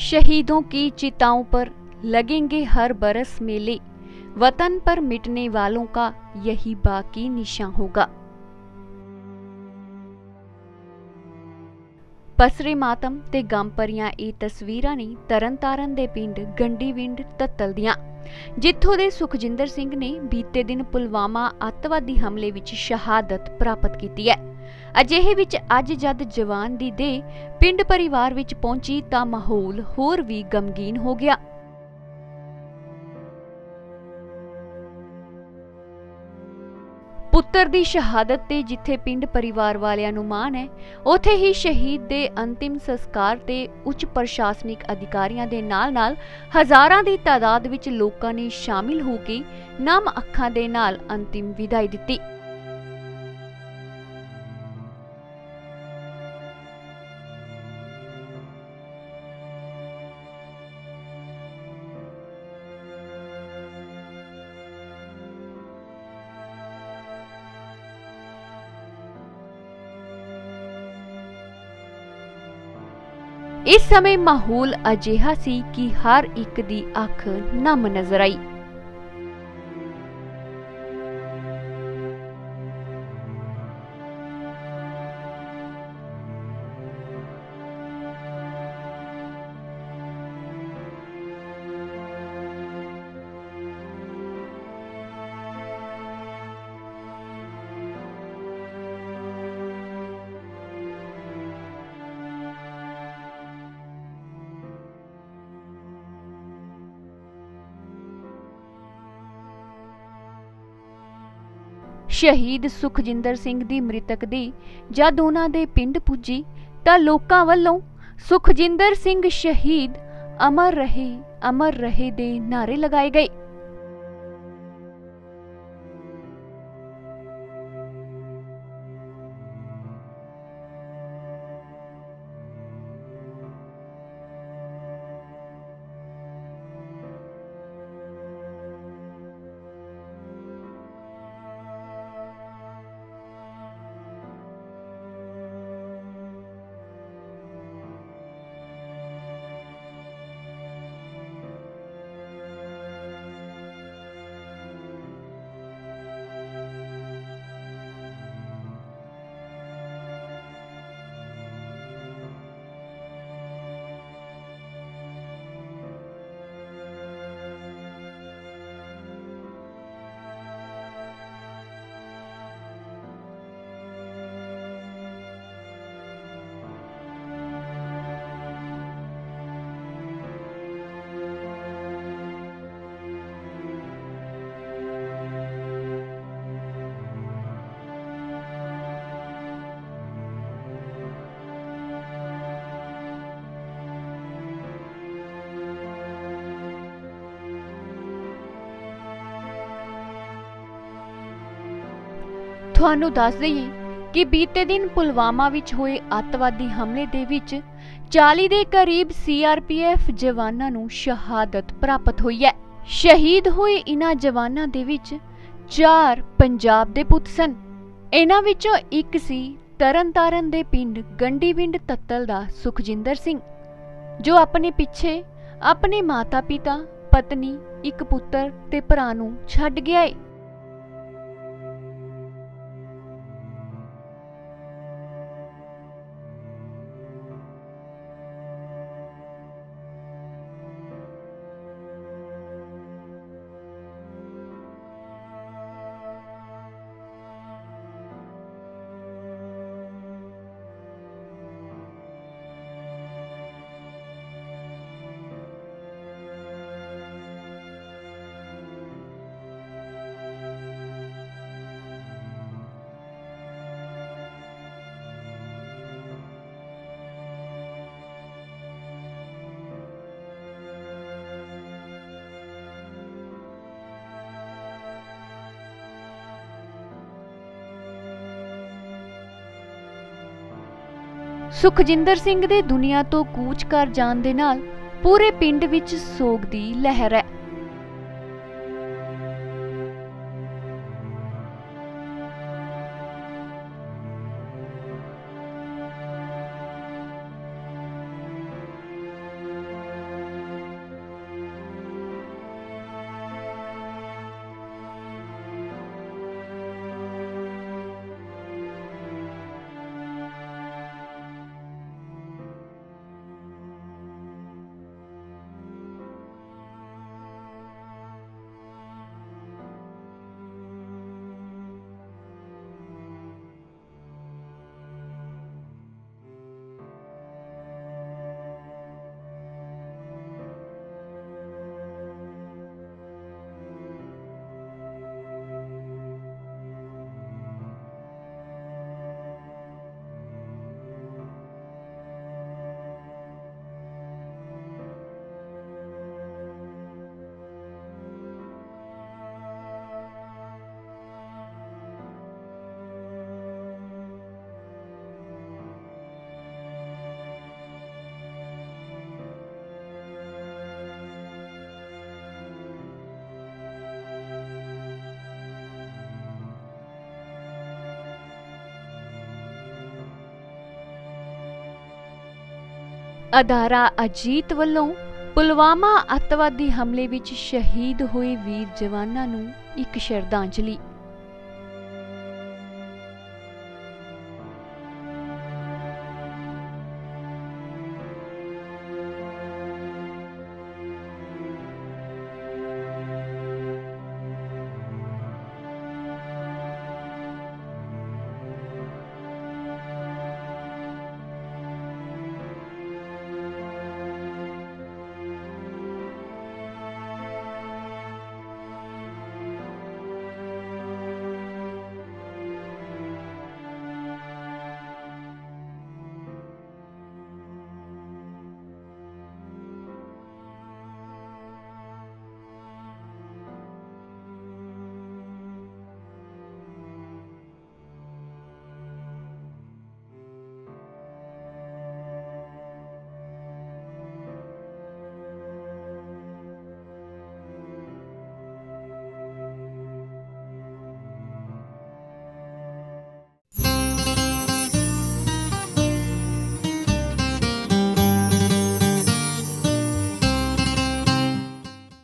शहीदों की चिताओं पर लगेंगे हर बरस मेले वतन पर मिटने वालों का यही बाकी निशान होगा ਪਸਰੇ ਮਾਤਮ ਤੇ ਗਮ ਭਰੀਆਂ ਇਹ ਤਸਵੀਰਾਂ ਨੇ ਤਰਨਤਾਰਨ ਦੇ ਪਿੰਡ ਗੰਡੀਵਿੰਡ ਤੱਤਲ ਦੀਆਂ ਜਿੱਥੋਂ ਦੇ ਸੁਖਜਿੰਦਰ ਸਿੰਘ ਨੇ ਬੀਤੇ ਦਿਨ ਪੁਲਵਾਮਾ ਅੱਤਵਾਦੀ ਹਮਲੇ ਵਿੱਚ ਸ਼ਹਾਦਤ ਪ੍ਰਾਪਤ ਕੀਤੀ ਹੈ ਅਜਿਹੇ ਵਿੱਚ ਅੱਜ ਜਦ ਜਵਾਨ ਦੀ ਦੇ ਪਿੰਡ ਪਰਿਵਾਰ ਵਿੱਚ ਪਹੁੰਚੀ ਤਾਂ ਮਾਹੌਲ ਹੋਰ ਵੀ ਗਮਗੀਨ ਹੋ ਗਿਆ। ਪੁੱਤਰ ਦੀ ਸ਼ਹਾਦਤ ਤੇ ਜਿੱਥੇ ਪਿੰਡ ਪਰਿਵਾਰ ਵਾਲਿਆਂ ਨੂੰ ਮਾਣ ਹੈ, ਉਥੇ ਹੀ ਸ਼ਹੀਦ ਦੇ ਅੰਤਿਮ ਸੰਸਕਾਰ ਤੇ ਉੱਚ ਪ੍ਰਸ਼ਾਸਨਿਕ ਅਧਿਕਾਰੀਆਂ ਦੇ ਨਾਲ-ਨਾਲ ਹਜ਼ਾਰਾਂ ਦੀ ਤਾਦਾਦ ਵਿੱਚ ਲੋਕਾਂ ਨੇ ਸ਼ਾਮਿਲ ਹੋ ਕੇ ਨਮ ਅੱਖਾਂ ਦੇ ਨਾਲ ਅੰਤਿਮ ਵਿਦਾਈ ਦਿੱਤੀ। ਇਸ ਸਮੇਂ ਮਾਹੌਲ ਅਜਿਹਾ ਸੀ ਕਿ ਹਰ ਇੱਕ ਦੀ ਅੱਖ ਨਮ ਨਜ਼ਰ ਆਈ। ਸ਼ਹੀਦ ਸੁਖਜਿੰਦਰ ਸਿੰਘ ਦੀ ਮ੍ਰਿਤਕ ਦੀ ਜਦ ਉਹਨਾਂ ਦੇ ਪਿੰਡ ਪੁੱਜੀ ਤਾਂ ਲੋਕਾਂ ਵੱਲੋਂ ਸੁਖਜਿੰਦਰ ਸਿੰਘ ਸ਼ਹੀਦ ਅਮਰ ਰਹੇ ਅਮਰ ਰਹੇ ਦੇ ਨਾਰੇ ਲਗਾਏ ਗਏ। ਤੁਹਾਨੂੰ ਦੱਸ ਦਈਏ ਕਿ ਬੀਤੇ ਦਿਨ ਪੁਲਵਾਮਾ ਵਿੱਚ ਹੋਏ ਅੱਤਵਾਦੀ ਹਮਲੇ ਦੇ ਵਿੱਚ 40 ਦੇ ਕਰੀਬ ਸੀਆਰਪੀਐਫ ਜਵਾਨਾਂ ਨੂੰ ਸ਼ਹਾਦਤ ਪ੍ਰਾਪਤ ਹੋਈ ਹੈ। ਸ਼ਹੀਦ ਹੋਏ ਇਨ੍ਹਾਂ ਜਵਾਨਾਂ ਦੇ ਵਿੱਚ 4 ਪੰਜਾਬ ਦੇ ਪੁੱਤ ਸਨ। ਇਹਨਾਂ ਵਿੱਚੋਂ ਇੱਕ ਸੀ ਤਰਨਤਾਰਨ ਦੇ ਪਿੰਡ ਗੰਡੀਵਿੰਡ ਤੱਤਲ ਦਾ ਸੁਖਜਿੰਦਰ ਸਿੰਘ, ਜੋ ਆਪਣੇ ਪਿੱਛੇ ਆਪਣੇ ਮਾਤਾ-ਪਿਤਾ, ਪਤਨੀ, ਇੱਕ ਪੁੱਤਰ ਤੇ ਭਰਾ ਨੂੰ ਛੱਡ ਗਿਆ ਏ। ਸੁਖਜਿੰਦਰ ਸਿੰਘ ਦੇ ਦੁਨੀਆ ਤੋਂ ਕੂਚ ਕਰ ਜਾਣ ਦੇ ਨਾਲ ਪੂਰੇ ਪਿੰਡ ਵਿੱਚ ਸੋਗ ਦੀ ਲਹਿਰ ਹੈ। ਅਦਾਰਾ ਅਜੀਤ ਵੱਲੋਂ ਪੁਲਵਾਮਾ ਅੱਤਵਾਦੀ ਹਮਲੇ ਵਿੱਚ ਸ਼ਹੀਦ ਹੋਏ ਵੀਰ ਜਵਾਨਾਂ ਨੂੰ ਇੱਕ ਸ਼ਰਧਾਂਜਲੀ।